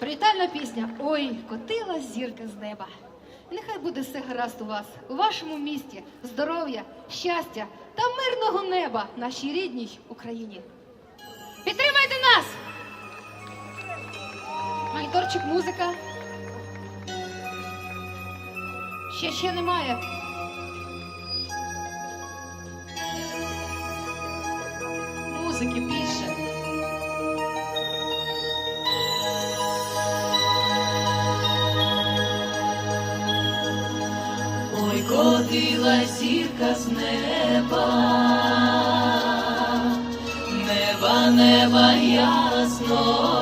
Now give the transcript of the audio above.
Привітальна пісня Ой, котила зірка з неба. Нехай буде все гаразд у вас, у вашому місті, здоров'я, щастя та мирного неба нашій рідній Україні. Підтримайте нас! Моніторчик, музика. Ще ще немає. Музики більше. Ой, котила зірка з неба, неба, неба ясного.